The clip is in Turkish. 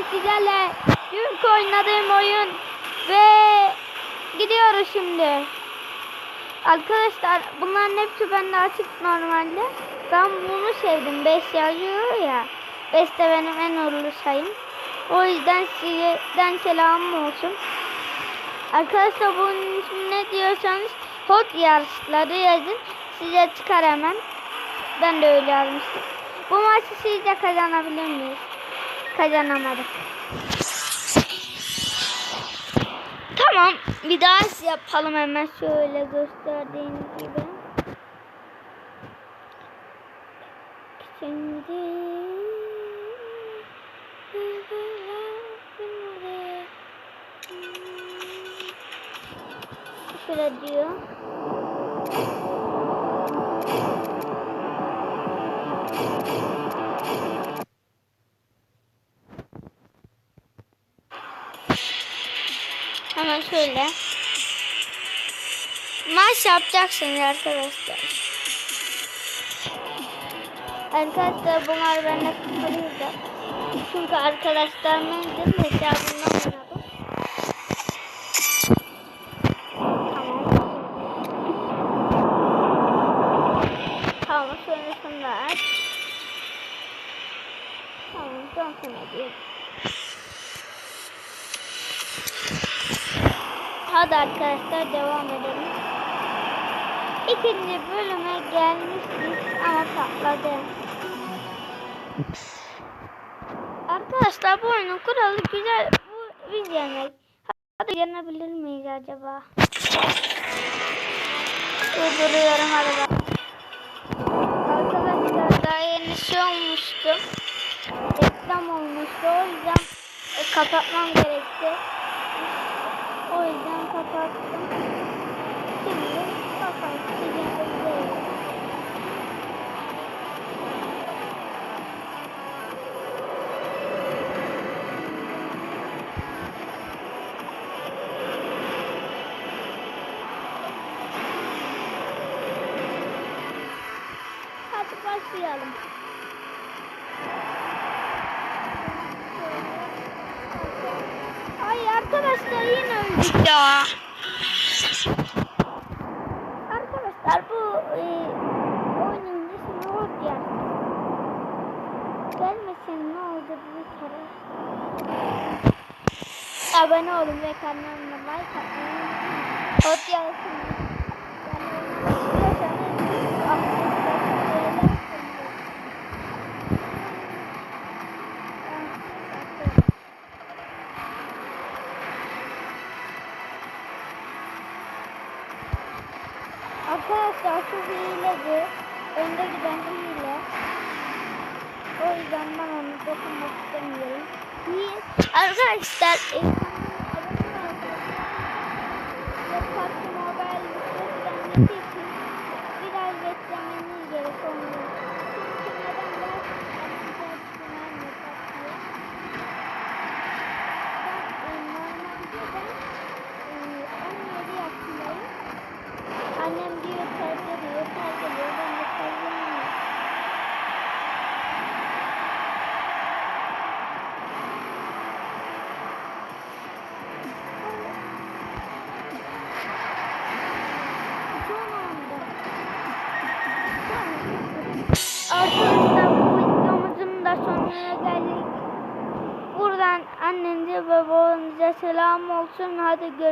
bugün sizlerle dünkü oynadığım oyun ve gidiyoruz şimdi. Arkadaşlar bunların hepsi bende açık normalde. Ben bunu sevdim. 5 yazıyor ya. 5 de benim en uğurlu sayım. O yüzden sizden selamım olsun. Arkadaşlar bunun ismi ne diyorsanız hot yarışları yazın. Size çıkar hemen. Ben de öyle yazmıştım. Bu maçı sizce kazanabilir miyiz? Kazanamadık. Tamam. Bir daha yapalım hemen şöyle gösterdiğim gibi. Şimdi Şöyle diyor. Hemen şöyle. Maç yapacaksınız arkadaşlar. Arkadaşlar bunlar bende kalıyordu. Çünkü arkadaşlarımın hesabından oynadım. Tamam. Tamam şöyle şunu da aç. Tamam son sona diyelim. Hadi arkadaşlar devam edelim. İkinci bölüme gelmişiz ama patladı. Arkadaşlar bu oyunun kuralı güzel. Bu biz yenek. Hadi yenebilir miyiz acaba? Durduruyorum bak. Arkadaşlar daha yeni şey olmuştu. Reklam olmuştu. O yüzden e, kapatmam gerekti. O yüzden kapattım. Şimdi kapatacağım. Hadi başlayalım. Ay arkadaşlar yine öldük ya. Arkadaşlar bu e, oyunun ismi Hot ya. Gelmesin ne oldu bir kere. Abone olun ve kanalıma like atmayı. Hot yazsın. Arkadaşlar şu hileci. Önde giden hile. O yüzden ben onu dokunmak istemiyorum. Hile. Arkadaşlar sonuna geldik. Buradan annenize ve selam olsun. Hadi görüşürüz.